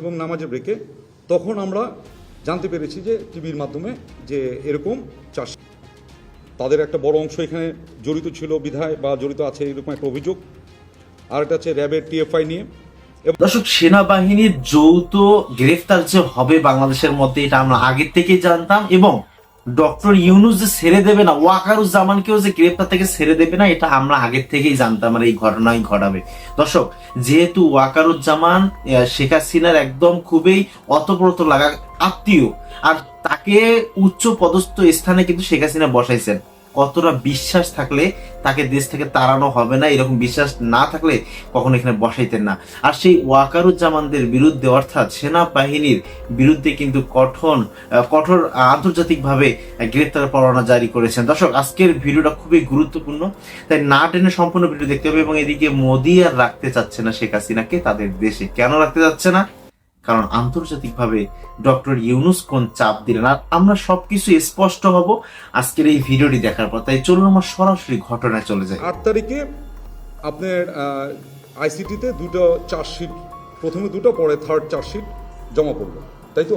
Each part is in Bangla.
এবং নামাজে ব্রেকে, তখন আমরা জানতে পেরেছি যে টিভির মাধ্যমে যে এরকম চাষ। তাদের একটা বড় অংশ এখানে জড়িত ছিল বিধায় বা জড়িত আছে এরকম একটা অভিযোগ। আর একটা হচ্ছে র্যাবের টিএফআই নিয়ে। দর্শক, সেনাবাহিনীর যৌথ গ্রেফতার যে হবে বাংলাদেশের মধ্যে, এটা আমরা আগের থেকেই জানতাম এবং ডক্টর ইউনুস যে ছেড়ে দেবে না, ওয়াকারুজ্জামানকেও যে গ্রেপ্তার থেকে ছেড়ে দেবে না, এটা আমরা আগের থেকেই জানতাম আর এই ঘটনাই ঘটাবে। দর্শক, যেহেতু ওয়াকারুজ্জামান শেখ হাসিনার একদম খুবই অতপ্রত লাগা আত্মীয়, আর তাকে উচ্চ পদস্থ স্থানে কিন্তু শেখ হাসিনা বসাইছেন। কতটা বিশ্বাস থাকলে তাকে দেশ থেকে তাড়ানো হবে না, এরকম বিশ্বাস না থাকলে কখনো এখানে বসাইতেন না। আর সেই ওয়াকারুজ্জামানদের বিরুদ্ধে, অর্থাৎ সেনাবাহিনীর বিরুদ্ধে কিন্তু কঠোর কঠোর আন্তর্জাতিকভাবে গ্রেপ্তার পরোয়ানা জারি করেছেন। দর্শক, আজকের ভিডিওটা খুবই গুরুত্বপূর্ণ, তাই না টেনে সম্পূর্ণ ভিডিও দেখতে হবে এবং এদিকে মোদি আর রাখতে চাচ্ছে না শেখ হাসিনাকে, তাদের দেশে কেন রাখতে চাচ্ছে না? কারণ আন্তর্জাতিকভাবে ডক্টর ইউনুস কোন চাপ দিলেন আর আমরা সবকিছু স্পষ্ট হব আজকের এই ভিডিওটি দেখার পর। তাই চলুন আমার সরাসরি ঘটনায় চলে যাই। আট তারিখে আপনার আইসিটিতে দুটো চার্জশিট, প্রথমে দুটো, পরে থার্ড চার্জশিট জমা পড়ল। তাই তো?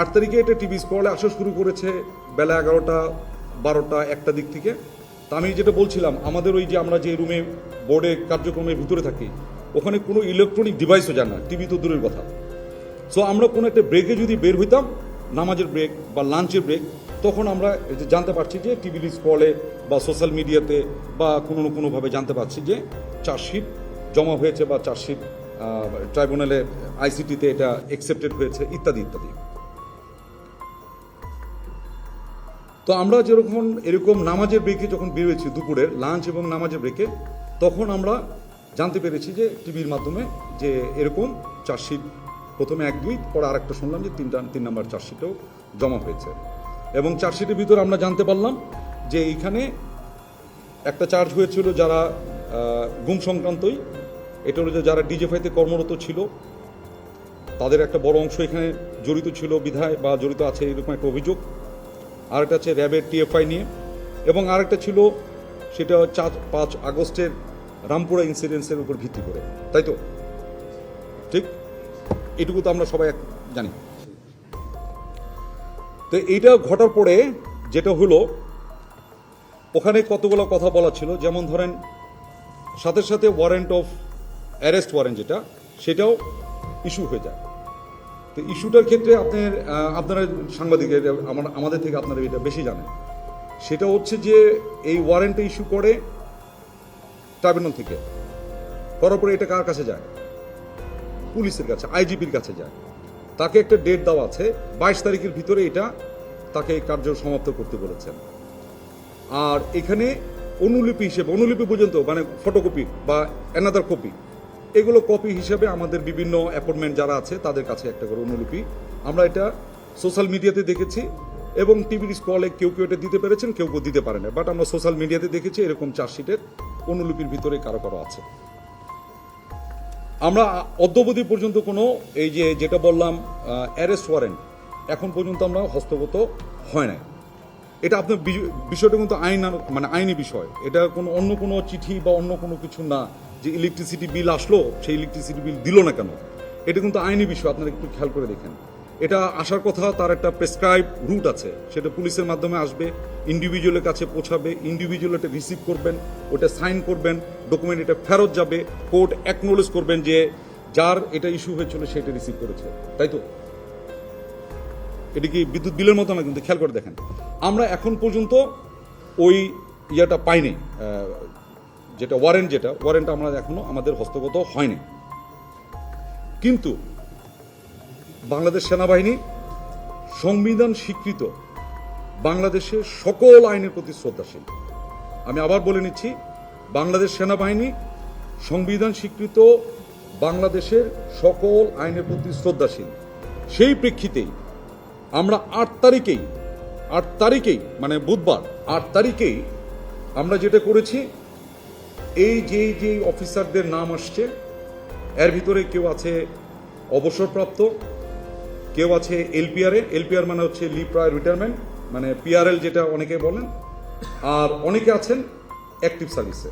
আট তারিখে এটা টিভি স্কলে আসা শুরু করেছে বেলা এগারোটা, বারোটা, একটা দিক থেকে। তা আমি যেটা বলছিলাম, আমাদের ওই যে আমরা যে রুমে বোর্ডে কার্যক্রমের ভিতরে থাকি ওখানে কোনো ইলেকট্রনিক ডিভাইসও যান না টিভি তো দূরের কথা। সো আমরা কোনো একটা ব্রেকে যদি বের হইতাম, নামাজের ব্রেক বা লাঞ্চের ব্রেক তখন আমরা জানতে পারছি যে টিভি স্কলে বা সোশ্যাল মিডিয়াতে বা কোনো না কোনোভাবে জানতে পারছি যে চার্জশিট জমা হয়েছে বা চার্জশিট ট্রাইব্যুনালে আইসিটিতে এটা অ্যাকসেপ্টেড হয়েছে, ইত্যাদি ইত্যাদি। তো আমরা যেরকম এরকম নামাজের ব্রেকে যখন বেরোয়েছি দুপুরের লাঞ্চ এবং নামাজের ব্রেকে তখন আমরা জানতে পেরেছি যে টিভির মাধ্যমে যে এরকম চার্জশিট, প্রথমে এক দুই পরে আরেকটা শুনলাম যে তিনটা তিন নম্বর চার্জশিটও জমা হয়েছে। এবং চার্জশিটের ভিতরে আমরা জানতে পারলাম যে এইখানে একটা চার্জ হয়েছিল যারা গুম সংক্রান্তই। এটা হলো যে যারা ডিজেফাইতে কর্মরত ছিল, তাদের একটা বড় অংশ এখানে জড়িত ছিল, বিধায় বা জড়িত আছে এরকম একটা অভিযোগ। আরেকটা আছে র্যাবের টিএফআই নিয়ে। এবং আরেকটা ছিল, সেটা চার পাঁচ আগস্টের রামপুরা ইনসিডেন্সের উপর ভিত্তি করে। তাই তো? ঠিক? এটুকু তো আমরা সবাই জানি। তো এইটা ঘটার পরে যেটা হলো, ওখানে কতগুলো কথা বলা ছিল? যেমন ধরেন, সাথে সাথে ওয়ারেন্ট অফ অ্যারেস্ট ওয়ারেন্ট যেটা, সেটাও ইস্যু হয়ে যায়। তো ইস্যুটার ক্ষেত্রে আপনার আপনারা সাংবাদিক আমার, আমাদের থেকে আপনারা এটা বেশি জানেন। সেটা হচ্ছে যে এই ওয়ারেন্টটা ইস্যু করে ট্রাইব্যুনাল থেকে। করার পরে এটা কার কাছে যায়? পুলিশের কাছে, আইজিপির কাছে যায়। তাকে একটা ডেট দেওয়া আছে, বাইশ তারিখের ভিতরে এটা তাকে কার্য সমাপ্ত করতে বলেছেন। আর এখানে অনুলিপি হিসেবে, অনুলিপি পর্যন্ত মানে ফটোকপি বা অ্যানাদার কপি এগুলো কপি হিসেবে আমাদের বিভিন্ন অ্যাপয়েন্টমেন্ট যারা আছে, তাদের কাছে একটা করে অনুলিপি। আমরা এটা সোশ্যাল মিডিয়াতে দেখেছি এবং টিভির স্কলে কেউ কেউ এটা দিতে পেরেছেন, কেউ কেউ দিতে পারে না। বাট আমরা সোশ্যাল মিডিয়াতে দেখেছি এরকম চার্জশিটের অনুলিপির ভিতরে কারও কারও আছে। আমরা অদ্যবধি পর্যন্ত কোনো, এই যে যেটা বললাম অ্যারেস্ট ওয়ারেন্ট এখন পর্যন্ত আমরা হস্তগত হয় নাই। এটা আপনার বিষয়টা কিন্তু আইন মানে আইনি বিষয়। এটা কোনো, অন্য কোনো চিঠি বা অন্য কোনো কিছু না, যে ইলেকট্রিসিটি বিল আসলো, সেই ইলেকট্রিসিটি বিল দিল না কেন? এটা কিন্তু আইনি বিষয়, আপনারা একটু খেয়াল করে দেখেন। এটা আসার কথা, তার একটা প্রেসক্রাইব রুট আছে। সেটা পুলিশের মাধ্যমে আসবে ইন্ডিভিজুয়ালের কাছে পৌঁছাবে ইন্ডিভিজুয়াল এটা রিসিভ করবেন, ওটা সাইন করবেন ডকুমেন্ট এটা ফেরত যাবে কোর্ট অ্যাকনোলেজ করবেন যে যার এটা ইস্যু হয়েছিল সেটা রিসিভ করেছে। তাই তো? এটা কি বিদ্যুৎ বিলের মতো না, কিন্তু খেয়াল করে দেখেন। আমরা এখন পর্যন্ত ওই ইয়েটা পাইনি যেটা ওয়ারেন্ট যেটা ওয়ারেন্ট আমরা এখনও আমাদের হস্তগত হয়নি। কিন্তু বাংলাদেশ সেনাবাহিনী সংবিধান স্বীকৃত বাংলাদেশের সকল আইনের প্রতি শ্রদ্ধাশীল। আমি আবার বলে নিচ্ছি, বাংলাদেশ সেনাবাহিনী সংবিধান স্বীকৃত বাংলাদেশের সকল আইনের প্রতি শ্রদ্ধাশীল। সেই প্রেক্ষিতেই আমরা আট তারিখেই আট তারিখেই মানে বুধবার, আট তারিখেই আমরা যেটা করেছি, এই যে যেই অফিসারদের নাম আসছে, এর ভিতরে কেউ আছে অবসরপ্রাপ্ত কেউ আছে এলপিআরে, এলপিআর মানে হচ্ছে লিভ প্রায় রিটায়ারমেন্ট মানে পিআরএল যেটা অনেকে বলেন, আর অনেকে আছেন অ্যাক্টিভ সার্ভিসে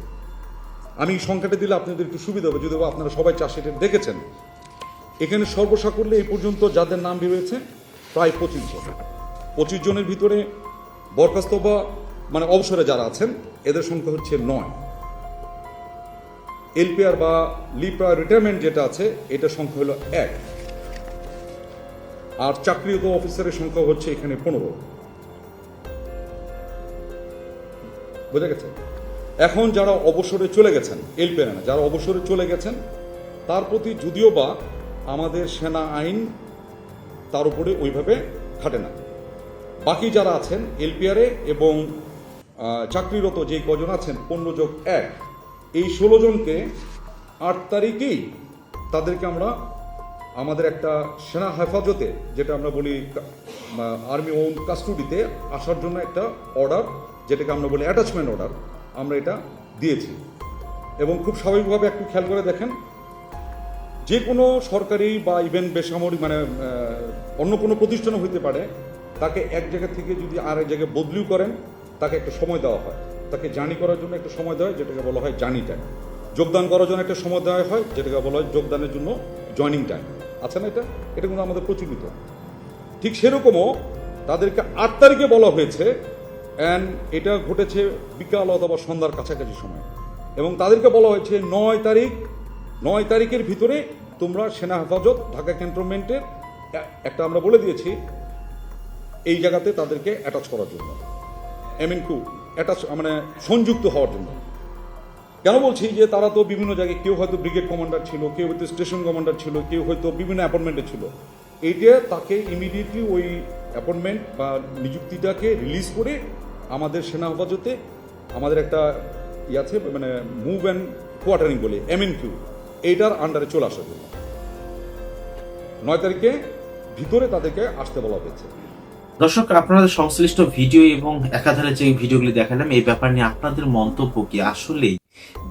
আমি সংখ্যাটা দিলে আপনাদের একটু সুবিধা হবে, যদি আপনারা সবাই চার্জশিটে দেখেছেন। এখানে সর্বসাকুল্যে এই পর্যন্ত যাদের নাম বেরিয়েছে প্রায় পঁচিশ জন। পঁচিশ জনের ভিতরে বরখাস্ত বা মানে অবসরে যারা আছেন, এদের সংখ্যা হচ্ছে নয়। এলপিআর বা লিপ্রা রিটায়ারমেন্ট যেটা আছে, এটা সংখ্যা হলো এক। আর চাকরিরত অফিসারের সংখ্যা হচ্ছে এখানে পনেরো। বোঝা গেছে? এখন যারা অবসরে চলে গেছেন এলপিআর না যারা অবসরে চলে গেছেন, তার প্রতি যদিও বা আমাদের সেনা আইন তার উপরে ওইভাবে খাটে না। বাকি যারা আছেন, এলপিআরে এবং চাকরিরত যে কজন আছেন, পনেরো যোগ এক, এই ষোলো জনকে আট তারিখেই তাদেরকে আমরা আমাদের একটা সেনা হেফাজতে, যেটা আমরা বলি আর্মি ওন কাস্টডিতে আসার জন্য একটা অর্ডার যেটাকে আমরা বলি অ্যাটাচমেন্ট অর্ডার আমরা এটা দিয়েছি। এবং খুব স্বাভাবিকভাবে একটু খেয়াল করে দেখেন, যে কোনো সরকারি বা ইভেন বেসামরিক মানে অন্য কোনো প্রতিষ্ঠানও হইতে পারে, তাকে এক জায়গা থেকে যদি আর এক জায়গায় বদলিও করেন, তাকে একটা সময় দেওয়া হয়। তাকে জার্নি করার জন্য একটা সময় দেওয়া হয় যেটাকে বলা হয় জার্নি টাইম যোগদান করার জন্য একটা সময় দেওয়া হয়, যেটাকে বলা হয় যোগদানের জন্য জয়নিং টাইম আছে না এটা? এটা কিন্তু আমাদের প্রচলিত। ঠিক সেরকমও তাদেরকে আট তারিখে বলা হয়েছে অ্যান্ড এটা ঘটেছে বিকাল অথবা সন্ধ্যার কাছাকাছি সময়। এবং তাদেরকে বলা হয়েছে নয় তারিখ, নয় তারিখের ভিতরে তোমরা সেনা হেফাজত, ঢাকা ক্যান্টনমেন্টের একটা আমরা বলে দিয়েছি, এই জায়গাতে তাদেরকে অ্যাটাচ করার জন্য। এমএন টু অ্যাটাচ মানে সংযুক্ত হওয়ার জন্য। কেন বলছি যে তারা তো বিভিন্ন জায়গায় কেউ হয়তো ব্রিগেড কমান্ডার ছিল, কেউ হয়তো স্টেশন কমান্ডার ছিল, কেউ হয়তো বিভিন্ন অ্যাপয়েন্টমেন্টে ছিল। এইটা তাকে ইমিডিয়েটলি ওই অ্যাপয়েন্টমেন্ট বা নিযুক্তিটাকে রিলিজ করে আমাদের সেনা হেফাজতে আমাদের একটা ই আছে মানে মুভ অ্যান্ড কোয়ার্টারিং বলে এমএন কিউ এইটার আন্ডারে চলে আসার জন্য নয় তারিখে ভিতরে তাদেরকে আসতে বলা হয়েছে। দর্শক আপনাদের সংশ্লিষ্ট ভিডিও এবং একাধারে যে ভিডিওগুলি দেখালাম, এই ব্যাপার নিয়ে আপনাদের মন্তব্য কি? আসলেই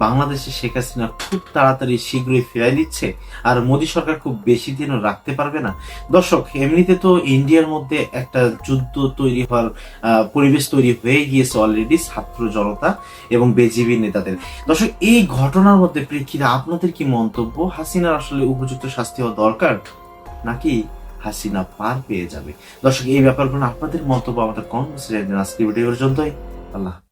বাংলাদেশে শেখ হাসিনা খুব তাড়াতাড়ি শীঘ্রই ফেরাই দিচ্ছে আর মোদী সরকার খুব বেশি দিনও রাখতে পারবে না। দর্শক, এমনিতে তো ইন্ডিয়ার মধ্যে একটা যুদ্ধ তৈরি হওয়ার পরিবেশ তৈরি হয়ে গিয়েছে অলরেডি ছাত্র জনতা এবং বেজিবি নেতাদের। দর্শক, এই ঘটনার মধ্যে প্রেক্ষিতে আপনাদের কি মন্তব্য? হাসিনার আসলে উপযুক্ত শাস্তি হওয়া দরকার? নাকি হাসিনা পার পেয়ে যাবে? দর্শক, এই ব্যাপারগুলো আপনাদের মন্তব্য আমাদের কমেন্টসে জানান আজকে ভিডিও পর্যন্তই। আল্লাহ।